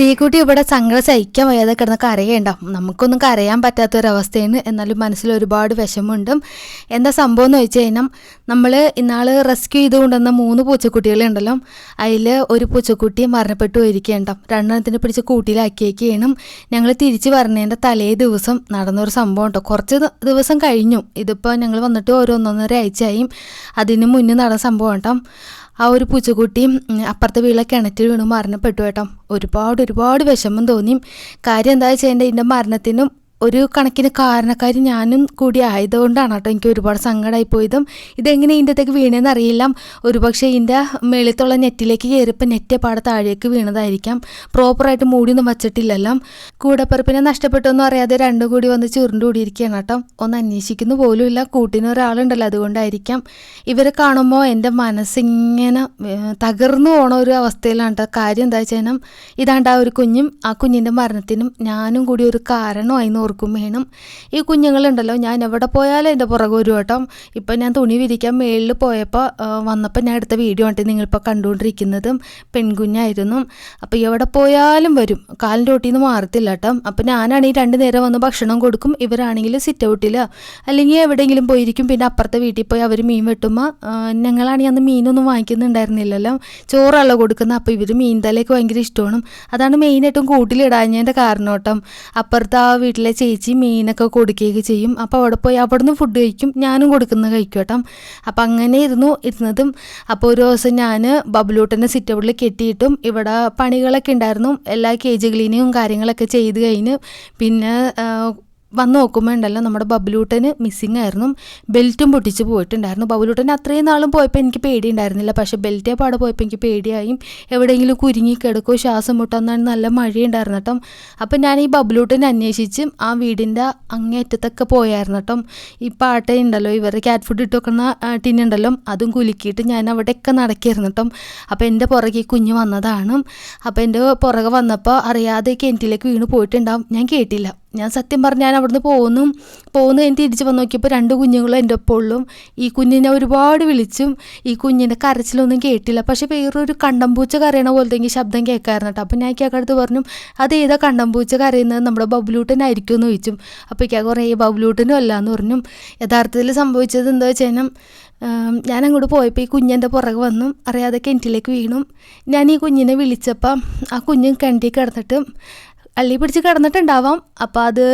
സീക്കുട്ടി ഇവിടെ സങ്കടം സഹിക്കാൻ വയ്യാതെ കിടന്ന് കരയേണ്ട നമുക്കൊന്നും കരയാൻ പറ്റാത്തൊരവസ്ഥയാണ്. എന്നാലും മനസ്സിൽ ഒരുപാട് വിഷമമുണ്ടും. എന്താ സംഭവം എന്ന് വെച്ച് കഴിഞ്ഞാൽ നമ്മൾ ഇന്നാൾ റെസ്ക്യൂ ചെയ്ത് കൊണ്ടുവന്ന മൂന്ന് പൂച്ചക്കുട്ടികളുണ്ടല്ലോ. അതിൽ ഒരു പൂച്ചക്കുട്ടി മരണപ്പെട്ടു പോയിരിക്കേണ്ട രണ്ടെണ്ണത്തിന് പിടിച്ച് കൂട്ടിയിലാക്കിയേക്കാണ് ഞങ്ങൾ തിരിച്ച് വരുന്നതിന്റെ തലേ ദിവസം നടന്നൊരു സംഭവം ഉണ്ടോ? കുറച്ച് ദിവസം കഴിഞ്ഞു. ഇതിപ്പോൾ ഞങ്ങൾ വന്നിട്ട് ഓരോന്നൊന്നര ആഴ്ചയായും അതിന് മുന്നേ നടന്ന സംഭവം കേട്ടോ ആ ഒരു പൂച്ചക്കുട്ടി അപ്പുറത്തെ വീളെ കിണറ്റിൽ വീണ് മരണപ്പെട്ടു കേട്ടോ. ഒരുപാട് ഒരുപാട് വിഷമം തോന്നി കാര്യം എന്താ വെച്ചാൽ ഇതിന്റെ മരണത്തിനും ഒരു കണക്കിന് കാരണക്കാരി ഞാനും കൂടി ആയതുകൊണ്ടാണ് കേട്ടോ എനിക്ക് ഒരുപാട് സങ്കടമായി പോയതും. ഇതെങ്ങനെ ഇതിന്റെ അകത്തേക്ക് വീണതെന്ന് അറിയില്ല. ഒരുപക്ഷെ ഇതിന്റെ മേളിത്തുള്ള നെറ്റിലേക്ക് കയറിയപ്പോൾ നെറ്റ് പാടെ താഴേക്ക് വീണതായിരിക്കാം. പ്രോപ്പറായിട്ട് മൂടിയൊന്നും വച്ചിട്ടില്ലല്ലോ. കൂടപ്പറപ്പിനെ നഷ്ടപ്പെട്ടൊന്നും അറിയാതെ രണ്ടും കൂടി വന്ന് ചുരുണ്ട് കൂടിയിരിക്കുകയാണ് കേട്ടോ. ഒന്ന് അന്വേഷിക്കുന്നു പോലുമില്ല. കൂട്ടിന് ഒരാളുണ്ടല്ലോ അതുകൊണ്ടായിരിക്കാം. ഇവരെ കാണുമ്പോൾ എന്റെ മനസ്സിങ്ങനെ തകർന്നു പോണ ഒരു അവസ്ഥയിലാണ് കേട്ടോ. കാര്യം എന്താ വെച്ചാൽ ഇതാണ്ട് ആ ഒരു കുഞ്ഞും ആ കുഞ്ഞിന്റെ മരണത്തിനും ഞാനും കൂടി ഒരു കാരണമായി ഓർക്കും വേണം. ഈ കുഞ്ഞുങ്ങളുണ്ടല്ലോ ഞാൻ എവിടെ പോയാലും എന്റെ പുറകെ ഒരു വട്ടം ഇപ്പം ഞാൻ തുണി വിരിക്കാൻ മേളിൽ പോയപ്പോൾ വന്നപ്പോൾ ഞാൻ എടുത്ത വീഡിയോ ആണ് നിങ്ങളിപ്പോൾ കണ്ടുകൊണ്ടിരിക്കുന്നതും. പെൺകുഞ്ഞായിരുന്നു. അപ്പോൾ എവിടെ പോയാലും വരും. കാലിന്റെ ഒട്ടിൽ നിന്ന് മാറത്തില്ല കേട്ടോ. അപ്പോൾ ഞാനാണെങ്കിൽ രണ്ട് നേരം വന്ന് ഭക്ഷണം കൊടുക്കും. ഇവരാണെങ്കിൽ സിറ്റ് ഔട്ടിൽ അല്ലെങ്കിൽ എവിടെയെങ്കിലും പോയിരിക്കും. പിന്നെ അപ്പുറത്തെ വീട്ടിൽ പോയി അവർ മീൻ വെട്ടുമ്പോൾ ഞങ്ങളാണെങ്കിൽ അന്ന് മീനൊന്നും വാങ്ങിക്കുന്നുണ്ടായിരുന്നില്ലല്ലോ. ചോറുള്ള കൊടുക്കുന്നത് അപ്പോൾ ഇവർ മീൻ തലയൊക്കെ ഭയങ്കര ഇഷ്ടമാണ്. അതാണ് മെയിനായിട്ടും കൂട്ടിലിടാഞ്ഞതിന്റെ കാരണം കേട്ടോ. അപ്പുറത്ത് ആ വീട്ടിലെ ചേച്ചി മീനൊക്കെ കൊടുക്കുകയൊക്കെ ചെയ്യും. അപ്പോൾ അവിടെ പോയി അവിടെ നിന്ന് ഫുഡ് കഴിക്കും. ഞാനും കൊടുക്കുന്നത് കഴിക്കും കേട്ടോ. അപ്പോൾ അങ്ങനെ ഇരുന്നു ഇരുന്നതും അപ്പോൾ ഒരു ദിവസം ഞാൻ ബബിലൂട്ടനെ സിറ്റബിളിൽ കെട്ടിയിട്ടും ഇവിടെ പണികളൊക്കെ ഉണ്ടായിരുന്നു. എല്ലാ കേജ് ക്ലീനിങ്ങും കാര്യങ്ങളൊക്കെ ചെയ്ത് കഴിഞ്ഞ് പിന്നെ വന്ന് നോക്കുമ്പോൾ ഉണ്ടല്ലോ നമ്മുടെ ബബ്ലൂട്ടന് മിസ്സിങ് ആയിരുന്നു. ബെൽറ്റും പൊട്ടിച്ച് പോയിട്ടുണ്ടായിരുന്നു. ബബിലൂട്ടന് അത്രയും നാളും പോയപ്പോൾ എനിക്ക് പേടിയുണ്ടായിരുന്നില്ല. പക്ഷേ ബെൽറ്റേ പാടെ പോയപ്പോൾ എനിക്ക് പേടിയായും. എവിടെയെങ്കിലും കുരുങ്ങി കിടക്കോ ശ്വാസം മുട്ടാന്നാണ് നല്ല മഴയുണ്ടായിരുന്നു കേട്ടോ. അപ്പം ഞാൻ ഈ ബബ്ലൂട്ടനെ അന്വേഷിച്ച് ആ വീടിന്റെ അങ്ങേറ്റത്തൊക്കെ പോയായിരുന്നു കേട്ടോ. ഈ പാട്ടയുണ്ടല്ലോ ഇവരുടെ ക്യാറ്റ് ഫുഡ് ഇട്ട് വെക്കുന്ന ടിന്നുണ്ടല്ലോ അതും കുലുക്കിയിട്ട് ഞാൻ അവിടെയൊക്കെ നടക്കിയിരുന്നു കേട്ടോ. അപ്പോൾ എന്റെ പുറകെ കുഞ്ഞ് വന്നതാണ്. അപ്പോൾ എന്റെ പുറകെ വന്നപ്പോൾ അറിയാതെ കിണറ്റിലേക്ക് വീണ് പോയിട്ടുണ്ടാവും. ഞാൻ കേട്ടില്ല. ഞാൻ സത്യം പറഞ്ഞ് ഞാൻ അവിടുന്ന് പോകുന്നു. പോകുന്നു കഴിഞ്ഞ് തിരിച്ച് വന്ന് നോക്കിയപ്പോൾ രണ്ട് കുഞ്ഞുങ്ങളും എന്റെ ഒപ്പം ഉള്ളും ഈ കുഞ്ഞിനെ ഒരുപാട് വിളിച്ചും ഈ കുഞ്ഞിന്റെ കരച്ചിലൊന്നും കേട്ടില്ല. പക്ഷേ വേറൊരു കണ്ടംപൂച്ച കരയണ പോലത്തെ ശബ്ദം കേൾക്കായിരുന്നു കേട്ടോ അപ്പോൾ ഞാൻ കേൾക്കടുത്ത് പറഞ്ഞു അത് ഏതാ കണ്ടംപൂച്ച കരയുന്നത്? നമ്മുടെ ബബുലൂട്ടനായിരിക്കും എന്ന് ചോദിച്ചു. അപ്പോൾ ഇക്കാ കുറേ ബബുലൂട്ടനും അല്ല എന്ന് പറഞ്ഞു. യഥാർത്ഥത്തിൽ സംഭവിച്ചത് എന്താ വെച്ച് കഴിഞ്ഞാൽ ഞാൻ അങ്ങോട്ട് പോയപ്പോൾ ഈ കുഞ്ഞെന്റെ പുറകെ വന്നു. അറിയാതെ കിണറ്റിലേക്ക് വീണു. ഞാൻ ഈ കുഞ്ഞിനെ വിളിച്ചപ്പം ആ കുഞ്ഞ് കിണറ്റിൽ കിടന്നിട്ട് അള്ളി പിടിച്ച് കിടന്നിട്ടുണ്ടാവാം. അപ്പോൾ അത്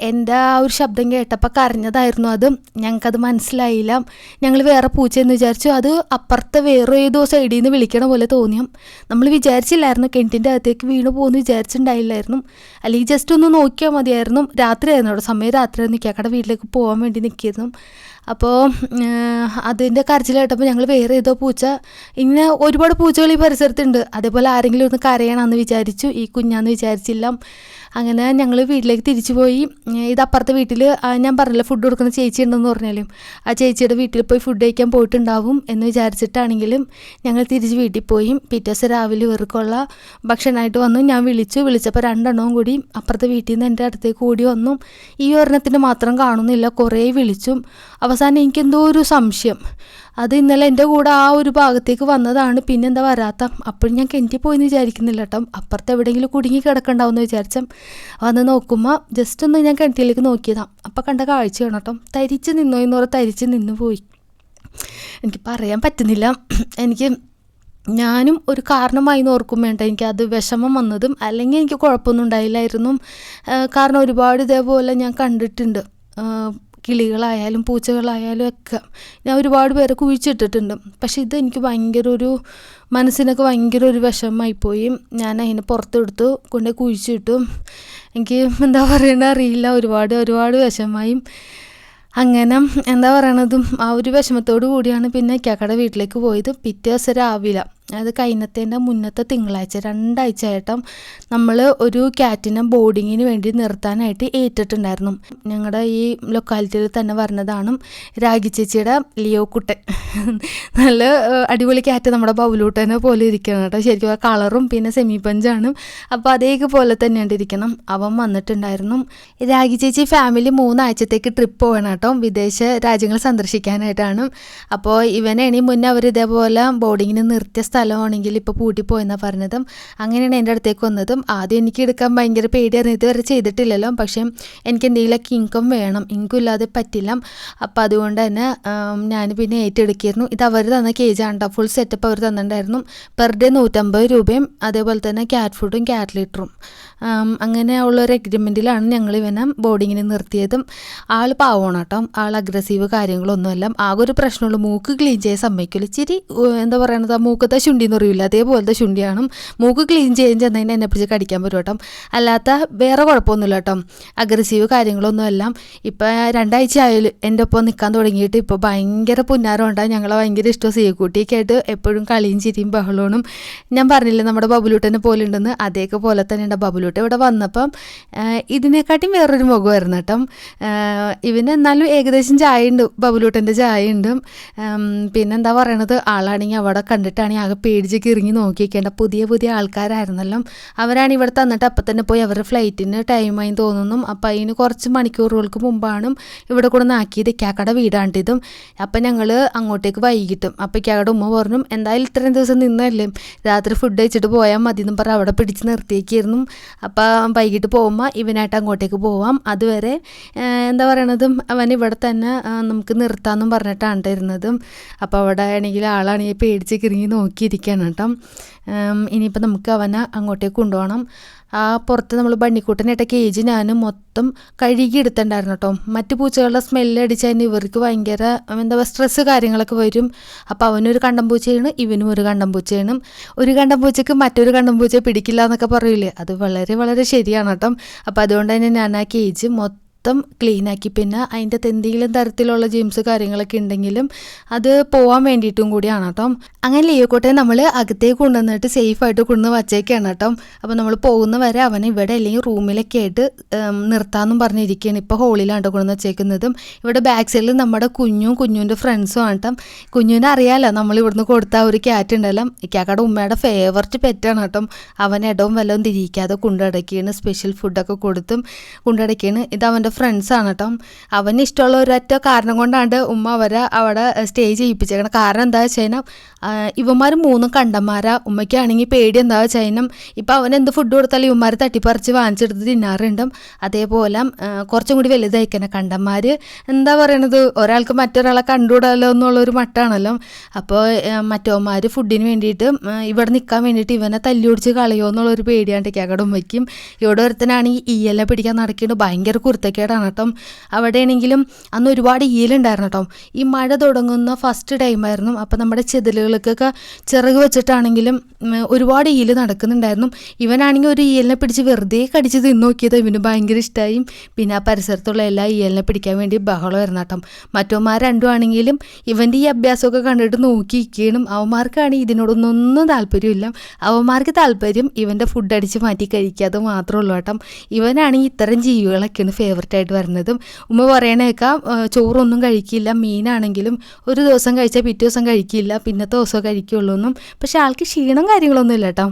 എന്റെ ആ ഒരു ശബ്ദം കേട്ടപ്പോൾ കരഞ്ഞതായിരുന്നു അത്. ഞങ്ങൾക്കത് മനസ്സിലായില്ല. ഞങ്ങൾ വേറെ പൂച്ചയെന്ന് വിചാരിച്ചു. അത് അപ്പുറത്തെ വേറെ ഏതോ സൈഡിൽ നിന്ന് വിളിക്കണ പോലെ തോന്നിയും. നമ്മൾ വിചാരിച്ചില്ലായിരുന്നു കിണറ്റിന്റെ അകത്തേക്ക് വീണ് പോകുമെന്ന് വിചാരിച്ചിട്ടുണ്ടായില്ലായിരുന്നു. അല്ലെങ്കിൽ ജസ്റ്റ് ഒന്ന് നോക്കിയാൽ മതിയായിരുന്നു. രാത്രിയായിരുന്നു അവിടെ. സമയം രാത്രിയായിരുന്നു നിൽക്കാക്കടെ വീട്ടിലേക്ക് പോകാൻ വേണ്ടി നിൽക്കിയിരുന്നു അപ്പോൾ അതിന്റെ കരച്ചിൽ കേട്ടപ്പോൾ ഞങ്ങൾ വേറെ ഏതോ പൂച്ച. ഇങ്ങനെ ഒരുപാട് പൂച്ചകൾ ഈ പരിസരത്തുണ്ട്. അതേപോലെ ആരെങ്കിലും ഒന്ന് കരയണമെന്ന് വിചാരിച്ചു. ഈ കുഞ്ഞാന്ന് വിചാരിച്ചില്ല. അങ്ങനെ ഞങ്ങൾ വീട്ടിലേക്ക് തിരിച്ചു പോയി. ഇത് അപ്പുറത്തെ വീട്ടിൽ ഞാൻ പറഞ്ഞില്ല ഫുഡ് കൊടുക്കുന്ന ചേച്ചി ഉണ്ടെന്ന് പറഞ്ഞാലും. ആ ചേച്ചിയുടെ വീട്ടിൽ പോയി ഫുഡ് കഴിക്കാൻ പോയിട്ടുണ്ടാവും എന്ന് വിചാരിച്ചിട്ടാണെങ്കിലും ഞങ്ങൾ തിരിച്ച് വീട്ടിൽ പോയി. പിറ്റേ ദിവസം രാവിലെ വെറുക്കുള്ള ഭക്ഷണമായിട്ട് വന്നു. ഞാൻ വിളിച്ചു. വിളിച്ചപ്പോൾ രണ്ടെണ്ണവും കൂടി അപ്പുറത്തെ വീട്ടിൽ നിന്ന് എന്റെ അടുത്തേക്ക് കൂടി വന്നു. ഈ ഒരെണ്ണത്തിന് മാത്രം കാണുന്നില്ല. കുറേ വിളിച്ചും. അവസാനം എനിക്കെന്തോ ഒരു സംശയം. അത് ഇന്നലെ എന്റെ കൂടെ ആ ഒരു ഭാഗത്തേക്ക് വന്നതാണ്. പിന്നെന്താ വരാത്ത? അപ്പോഴും ഞാൻ കിണറ്റി പോയെന്ന് വിചാരിക്കുന്നില്ല കേട്ടോ. അപ്പുറത്ത് എവിടെയെങ്കിലും കുടുങ്ങി കിടക്കണ്ടാവുമെന്ന് വിചാരിച്ച വന്ന് നോക്കുമ്പോൾ ജസ്റ്റ് ഒന്ന് ഞാൻ കിണറ്റിലേക്ക് നോക്കിയതാണ് അപ്പം കണ്ട കാഴ്ചയാണ് കേട്ടോ. തരിച്ച് നിന്നോ എന്ന് പറഞ്ഞാൽ തരിച്ച് നിന്ന് പോയി. എനിക്ക് പറയാൻ പറ്റുന്നില്ല. എനിക്ക് ഞാനും ഒരു കാരണമായി ഓർക്കും വേണ്ട. അത് വിഷമം വന്നതും അല്ലെങ്കിൽ എനിക്ക് കുഴപ്പമൊന്നും ഉണ്ടായില്ലായിരുന്നു. കാരണം ഒരുപാട് ഇതേപോലെ ഞാൻ കണ്ടിട്ടുണ്ട്. കിളികളായാലും പൂച്ചകളായാലും ഒക്കെ ഞാൻ ഒരുപാട് പേരെ കുഴിച്ചിട്ടിട്ടുണ്ട്. പക്ഷേ ഇത് എനിക്ക് ഭയങ്കര ഒരു മനസ്സിനൊക്കെ ഭയങ്കര ഒരു വിഷമമായിപ്പോയി. ഞാൻ അതിനെ പുറത്തെടുത്തു കൊണ്ട് കുഴിച്ചിട്ടു. എനിക്ക് എന്താ പറയണ അറിയില്ല. ഒരുപാട് ഒരുപാട് വിഷമമായി. അങ്ങനെ എന്താ പറയണതും ആ ഒരു വിഷമത്തോടു കൂടിയാണ് പിന്നെ ഇക്കാക്കയുടെ വീട്ടിലേക്ക് പോയത്. പിറ്റേ ദിവസം രാവിലെ. അത് കഴിഞ്ഞത്തേന്റെ മുന്നത്തെ തിങ്കളാഴ്ച രണ്ടാഴ്ച ആയിട്ടും നമ്മൾ ഒരു ക്യാറ്റിനെ ബോർഡിങ്ങിന് വേണ്ടി നിർത്താനായിട്ട് ഏറ്റിട്ടുണ്ടായിരുന്നു. ഞങ്ങളുടെ ഈ ലൊക്കാലിറ്റിയിൽ തന്നെ വരുന്നതാണ് രാഗി ചേച്ചിയുടെ ലിയോ കുട്ടൻ. നല്ല അടിപൊളി ക്യാറ്റ് നമ്മുടെ ബൗലൂട്ടനെ പോലെ ഇരിക്കണം കേട്ടോ. ശരിക്കും കളറും പിന്നെ സെമി പഞ്ചാണ് അപ്പോൾ അതേപോലെ തന്നെ ഇരിക്കണം. അവൻ വന്നിട്ടുണ്ടായിരുന്നു. രാഗി ചേച്ചി ഫാമിലി മൂന്നാഴ്ചത്തേക്ക് ട്രിപ്പ് പോകണം കേട്ടോ. വിദേശ രാജ്യങ്ങൾ സന്ദർശിക്കാനായിട്ടാണ്. അപ്പോൾ ഇവനെ ഇനി മുന്നേ അവർ ഇതേപോലെ ബോർഡിങ്ങിന് നിർത്തിയ സ്ഥലമാണെങ്കിൽ ഇപ്പോൾ പൂട്ടിപ്പോയെന്നാണ് പറഞ്ഞതും അങ്ങനെയാണ് എന്റെ അടുത്തേക്ക് വന്നതും. ആദ്യം എനിക്ക് എടുക്കാൻ ഭയങ്കര പേടിയായിരുന്നു. ഇതുവരെ ചെയ്തിട്ടില്ലല്ലോ. പക്ഷേ എനിക്ക് എന്തെങ്കിലുമൊക്കെ ഇൻകം വേണം. ഇൻകം ഇല്ലാതെ പറ്റില്ല. അപ്പോൾ അതുകൊണ്ട് തന്നെ ഞാൻ പിന്നെ ഏറ്റെടുക്കിയിരുന്നു. ഇത് അവർ തന്ന കേജാണ് കേട്ടോ ഫുൾ സെറ്റപ്പ് അവർ തന്നിട്ടുണ്ടായിരുന്നു. പെർ ഡേ നൂറ്റമ്പത് രൂപയും അതേപോലെ തന്നെ ക്യാറ്റ് ഫുഡും ക്യാറ്റ് ലിറ്ററും അങ്ങനെ ഉള്ളൊരു എഗ്രിമെന്റിലാണ് ഞങ്ങൾ ഇവനെ ബോർഡിങ്ങിന് നിർത്തിയതും. ആൾ പാവണം കേട്ടോ ആൾ അഗ്രസീവ് കാര്യങ്ങളൊന്നുമല്ല. ആകെ ഒരു പ്രശ്നമുള്ളൂ. മൂക്ക് ക്ലീൻ ചെയ്യാൻ സമ്മതിക്കില്ല ഇച്ചിരി എന്താ പറയണത്? ആ മൂക്കത്തെ ശുണ്ടി അറിയില്ല അതേപോലത്തെ ശുണ്ടിയാണ് മൂക്ക് ക്ലീൻ ചെയ്യാൻ ചെന്നതിന് എന്നെ പിടിച്ച് കടിക്കാൻ പറ്റും കേട്ടോ. അല്ലാത്ത വേറെ കുഴപ്പമൊന്നുമില്ല കേട്ടോ. അഗ്രസീവ് കാര്യങ്ങളൊന്നും എല്ലാം ഇപ്പം രണ്ടാഴ്ച ആയാലും എന്റെ ഒപ്പം നിൽക്കാൻ തുടങ്ങിയിട്ട് ഇപ്പോൾ ഭയങ്കര പുന്നാരം ഉണ്ടാകും ഞങ്ങളെ ഭയങ്കര ഇഷ്ടം സീക്കുട്ടിയൊക്കെ ആയിട്ട് എപ്പോഴും കളിയും ചിരിയും ബഹളവും ഞാൻ പറഞ്ഞില്ലേ നമ്മുടെ ബബുലൂട്ടനെ പോലെ ഉണ്ടെന്ന്? അതേക്കെ പോലെ തന്നെ ഉണ്ട്. ബബുലൂട്ട് ഇവിടെ വന്നപ്പം ഇതിനെക്കാട്ടിയും വേറൊരു മുഖമായിരുന്നു കേട്ടോ. ഇവന് എന്നാലും ഏകദേശം ചായ ഉണ്ട് ബബുലൂട്ടന്റെ ചായ ഉണ്ട് പിന്നെന്താ പറയണത്? ആളാണെങ്കിൽ അവിടെ കണ്ടിട്ടാണെങ്കിൽ ആകെ പേടിച്ച് കിറങ്ങി നോക്കിയിരിക്കേണ്ട പുതിയ പുതിയ ആൾക്കാരായിരുന്നല്ലോ. അവരാണ് ഇവിടെ തന്നിട്ട് അപ്പം തന്നെ പോയി അവരുടെ ഫ്ലൈറ്റിന് ടൈമായി തോന്നുന്നു. അപ്പം അതിന് കുറച്ച് മണിക്കൂറുകൾക്ക് മുമ്പാണ് ഇവിടെ കൂടെ നാക്കിയത് ഇക്കാക്കട വീടാണ്ടിതും അപ്പം ഞങ്ങൾ അങ്ങോട്ടേക്ക് വൈകിട്ടും അപ്പം ഇക്കാക്കട ഉമ്മ പറഞ്ഞു എന്തായാലും ഇത്രയും ദിവസം നിന്നല്ലേ? രാത്രി ഫുഡ് കഴിച്ചിട്ട് പോയാൽ മതി എന്നും പറഞ്ഞ് അവിടെ പിടിച്ച് നിർത്തിയേക്കായിരുന്നു. അപ്പം വൈകിട്ട് പോകുമ്പോൾ ഇവനായിട്ട് അങ്ങോട്ടേക്ക് പോവാം. അതുവരെ എന്താ പറയണതും? അവൻ ഇവിടെ തന്നെ നമുക്ക് നിർത്താമെന്നും പറഞ്ഞിട്ടാണ് ഇരുന്നതും അപ്പോൾ അവിടെ ആണെങ്കിൽ ആളാണെങ്കിൽ പേടിച്ച് കിറങ്ങി നോക്കിയിരിക്കുകയാണ് കേട്ടോ. ഇനിയിപ്പോൾ നമുക്ക് അവനെ അങ്ങോട്ടേക്ക് കൊണ്ടുപോകണം. ആ പുറത്ത് നമ്മൾ ബണ്ണിക്കൂട്ടനിട്ട കേജ് ഞാൻ മൊത്തം കഴുകി എടുത്തിട്ടുണ്ടായിരുന്നു കേട്ടോ. മറ്റു പൂച്ചകളുടെ സ്മെല്ലടിച്ച് അതിന് ഇവർക്ക് ഭയങ്കര എന്താ സ്ട്രെസ്സ് കാര്യങ്ങളൊക്കെ വരും. അപ്പോൾ അവനൊരു കണ്ടം പൂച്ചയാണ് ഇവനും ഒരു കണ്ടം പൂച്ചയാണ് ഒരു കണ്ടം പൂച്ചയ്ക്ക് മറ്റൊരു കണ്ടം പൂച്ചയെ പിടിക്കില്ല എന്നൊക്കെ പറയില്ലേ അത് വളരെ വളരെ ശരിയാണ് കേട്ടോ. അപ്പോൾ അതുകൊണ്ട് തന്നെ ഞാൻ ആ കേജ് മൊത്തം മൊത്തം ക്ലീനാക്കി. പിന്നെ അതിന്റെ എന്തെങ്കിലും തരത്തിലുള്ള ജിംസ് കാര്യങ്ങളൊക്കെ ഉണ്ടെങ്കിലും അത് പോകാൻ വേണ്ടിയിട്ടും കൂടിയാണ് കേട്ടോ. അങ്ങനെ ലീവക്കോട്ടെ നമ്മൾ അകത്തേക്ക് കൊണ്ടുവന്നിട്ട് സേഫായിട്ട് കൊണ്ടുവന്ന് വച്ചേക്കാണ് കേട്ടോ. അപ്പോൾ നമ്മൾ പോകുന്ന വരെ അവൻ ഇവിടെ അല്ലെങ്കിൽ റൂമിലൊക്കെ ആയിട്ട് നിർത്താമെന്നും പറഞ്ഞിരിക്കുകയാണ് ഇപ്പോൾ ഹോളിലാണ് കൊണ്ടുവന്ന് വെച്ചേക്കുന്നതും. ഇവിടെ ബാക്ക് സൈഡിൽ നമ്മുടെ കുഞ്ഞും കുഞ്ഞുവിന്റെ ഫ്രണ്ട്സും ആട്ടം കുഞ്ഞുവിനെ അറിയാമല്ലോ നമ്മൾ ഇവിടുന്ന് കൊടുത്ത ഒരു ക്യാറ്റ് ഉണ്ടല്ലോ. ക്യാക്കയുടെ ഉമ്മയുടെ ഫേവററ്റ് പെറ്റാണ് കേട്ടോ. അവൻ ഇടവും വല്ലതും തിരിക്കാതെ കൊണ്ടടക്കിയാണ് സ്പെഷ്യൽ ഫുഡൊക്കെ കൊടുത്തും കൊണ്ടടക്കിയാണ് ഇത് അവന്റെ ഫ്രണ്ട്സാണ് കേട്ടോ അവന് ഇഷ്ടമുള്ള ഒരൊറ്റ കാരണം കൊണ്ടാണ് ഉമ്മ അവരെ അവിടെ സ്റ്റേ ചെയ്യിപ്പിച്ചേക്കണം. കാരണം എന്താ വെച്ച് കഴിഞ്ഞാൽ ഇവന്മാർ മൂന്നും കണ്ടന്മാരാ. ഉമ്മയ്ക്കാണെങ്കിൽ പേടി എന്താ വെച്ച് കഴിഞ്ഞാൽ ഇപ്പം അവൻ എന്ത് ഫുഡ് കൊടുത്താലും ഇവന്മാർ തട്ടിപ്പറിച്ച് വാങ്ങിച്ചെടുത്ത് തിന്നാറുണ്ട്. അതേപോലെ കുറച്ചും കൂടി വലുതായിക്കന്നെ കണ്ടന്മാർ എന്താ പറയണത്? ഒരാൾക്ക് മറ്റൊരാളെ കണ്ടുകൂടാലോ എന്നുള്ളൊരു മട്ടാണല്ലോ. അപ്പോൾ മറ്റോമാർ ഫുഡിന് വേണ്ടിയിട്ട് ഇവിടെ നിൽക്കാൻ വേണ്ടിയിട്ട് ഇവനെ തല്ലി ഓടിച്ച് കളയോ എന്നുള്ളൊരു പേടിയാണ് കേക്കട ഉമ്മയ്ക്കും. ഇവിടെ ഒരുത്തനാണെങ്കിൽ ഈയെല്ലാം പിടിക്കാൻ നടക്കുന്നത് ഭയങ്കര കുരുത്തക്കേടാണ് കേട്ടോ. അവിടെയാണെങ്കിലും അന്ന് ഒരുപാട് ഈലുണ്ടായിരുന്നു കേട്ടോ. ഈ മഴ തുടങ്ങുന്ന ഫസ്റ്റ് ടൈമായിരുന്നു അപ്പോൾ നമ്മുടെ ചെതിലുകൾക്കൊക്കെ ചിറക് വെച്ചിട്ടാണെങ്കിലും ഒരുപാട് ഈൽ നടക്കുന്നുണ്ടായിരുന്നു. ഇവനാണെങ്കിൽ ഒരു ഈലിനെ പിടിച്ച് വെറുതെ കടിച്ച് തിന്നു നോക്കിയത് ഇവന് ഭയങ്കര ഇഷ്ടമായി പിന്നെ ആ പരിസരത്തുള്ള എല്ലാ ഈലിനെ പിടിക്കാൻ വേണ്ടി ബഹളം വരുന്ന കേട്ടോ. മറ്റോമാർ രണ്ടും ആണെങ്കിലും ഇവന്റെ ഈ അഭ്യാസമൊക്കെ കണ്ടിട്ട് നോക്കി നോക്കിയിരിക്കണം അവന്മാർക്കാണെങ്കിൽ ഇതിനോടൊന്നും താല്പര്യമില്ല. അവന്മാർക്ക് താല്പര്യം ഇവന്റെ ഫുഡ് അടിച്ച് മാറ്റി കഴിക്കാതെ മാത്രമേ ഉള്ളൂ കേട്ടോ. ഇവനാണെങ്കിൽ ഇത്തരം ജീവികളൊക്കെയാണ് ഫേവററ്റ് ആയിട്ട് വരുന്നതും. ഉമ്മ പറയണേക്കാം ചോറൊന്നും കഴിക്കില്ല. മീനാണെങ്കിലും ഒരു ദിവസം കഴിച്ചാൽ പിറ്റേ ദിവസം കഴിക്കില്ല. പിന്നത്തെ ദിവസം കഴിക്കുള്ളൂ എന്നും പക്ഷെ ആൾക്ക് ക്ഷീണം കാര്യങ്ങളൊന്നും ഇല്ല കേട്ടോ.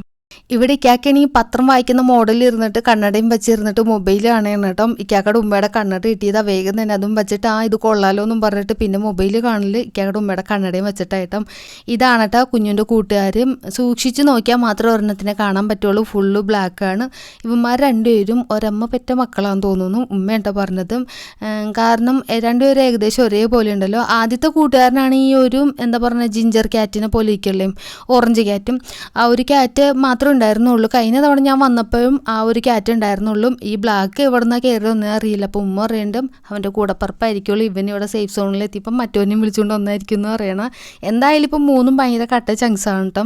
ഇവിടെ ഇക്കാക്കണി പത്രം വായിക്കുന്ന മോഡലിൽ ഇരുന്നിട്ട് കണ്ണടയും വെച്ചിരുന്നിട്ട് കാണുകയാണ് കേട്ടോ. ഇക്കാക്കയുടെ ഉമ്മയുടെ കണ്ണട കിട്ടിയതാ വേഗം തന്നെ. അതും വെച്ചിട്ട് ആ ഇത് കൊള്ളാലോ എന്നും പറഞ്ഞിട്ട് പിന്നെ മൊബൈൽ കാണില്ല ഇക്കാക്കയുടെ ഉമ്മയുടെ കണ്ണടയും വെച്ചിട്ടായിട്ടും ഇതാണ് കേട്ടോ കുഞ്ഞിന്റെ കൂട്ടുകാരും. സൂക്ഷിച്ച് നോക്കിയാൽ മാത്രമേ ഒരെണ്ണത്തിനെ കാണാൻ പറ്റുള്ളൂ. ഫുള്ള് ബ്ലാക്കാണ് ഇവന്മാർ രണ്ടുപേരും ഒരമ്മ പെറ്റ മക്കളാണെന്ന് തോന്നുന്നു. ഉമ്മ കേട്ടോ പറഞ്ഞതും. കാരണം രണ്ടുപേരും ഏകദേശം ഒരേപോലെ ഉണ്ടല്ലോ. ആദ്യത്തെ കൂട്ടുകാരനാണ് ഈ ഒരു എന്താ പറയുക ജിഞ്ചർ ക്യാറ്റിനെ പോലെ ഇരിക്കുള്ളേ ഓറഞ്ച് ക്യാറ്റും ആ ഒരു ക്യാറ്റ് മാത്രം മാത്രമേ ഉണ്ടായിരുന്നുള്ളൂ. കഴിഞ്ഞ തവണ ഞാൻ വന്നപ്പോഴും ആ ഒരു ക്യാറ്റ് ഉണ്ടായിരുന്നുള്ളൂ. ഈ ബ്ലാക്ക് എവിടെ നിന്നാണ് കയറിയൊന്നും അറിയില്ല. അപ്പോൾ ഉമ്മ പറയേണ്ടും അവന്റെ കൂടപ്പറപ്പായിരിക്കുള്ളൂ. ഇവൻ ഇവിടെ സേഫ് സോണിൽ എത്തിയപ്പം മറ്റോനെയും വിളിച്ചുകൊണ്ട് വന്നായിരിക്കും എന്ന് പറയണം. എന്തായാലും ഇപ്പം മൂന്നും ഭയങ്കര കട്ട ചങ്സാണ് കേട്ടോ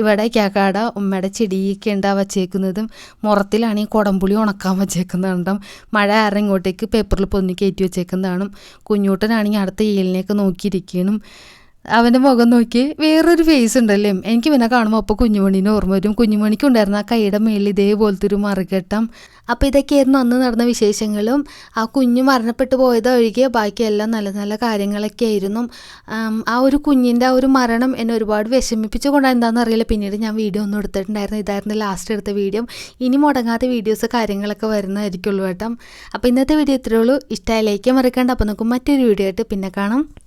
ഇവിടെ ക്യാക്കാട ഉമ്മയുടെ ചെടിയൊക്കെ ഉണ്ടാ വച്ചേക്കുന്നതും. മുറത്തിലാണ് ഈ കുടംപുളി ഉണക്കാൻ വച്ചേക്കുന്നതാണ് കേട്ടോ മഴ ആറ് ഇങ്ങോട്ടേക്ക് പേപ്പറിൽ പൊന്നി കയറ്റി വെച്ചേക്കുന്നതാണ്. കുഞ്ഞൂട്ടനാണെങ്കിൽ അടുത്ത ഈലിനെയൊക്കെ നോക്കിയിരിക്കണം അവന്റെ മുഖം നോക്കി വേറൊരു ഫേസ് ഉണ്ടല്ലേ? എനിക്ക് പിന്നെ കാണുമ്പോൾ അപ്പോൾ കുഞ്ഞുമണീനെ ഓർമ്മ വരും. കുഞ്ഞുമണിക്ക് ഉണ്ടായിരുന്ന ആ കൈയുടെ മേളിൽ ഇതേപോലത്തെ ഒരു മറുകെട്ടം. അപ്പോൾ ഇതൊക്കെയായിരുന്നു അന്ന് നടന്ന വിശേഷങ്ങളും. ആ കുഞ്ഞ് മരണപ്പെട്ടു പോയത് ഒഴികെ ബാക്കിയെല്ലാം നല്ല നല്ല കാര്യങ്ങളൊക്കെ ആയിരുന്നു ആ ഒരു കുഞ്ഞിന്റെ ആ ഒരു മരണം എന്നെ ഒരുപാട് വിഷമിപ്പിച്ചു കൊണ്ടാണ് എന്താണെന്ന് അറിയില്ല. പിന്നീട് ഞാൻ വീഡിയോ ഒന്നും എടുത്തിട്ടുണ്ടായിരുന്നു ഇതായിരുന്നു ലാസ്റ്റ് എടുത്ത വീഡിയോ ഇനി മുടങ്ങാത്ത വീഡിയോസ് കാര്യങ്ങളൊക്കെ വരുന്നതായിരിക്കുള്ളൂ കേട്ടോ. അപ്പോൾ ഇന്നത്തെ വീഡിയോ ഇത്രയേ ഉള്ളൂ. ഇഷ്ടമായി ലൈക്ക് മറക്കണ്ട. അപ്പോൾ നമുക്ക് മറ്റൊരു വീഡിയോ ആയിട്ട് പിന്നെ കാണാം.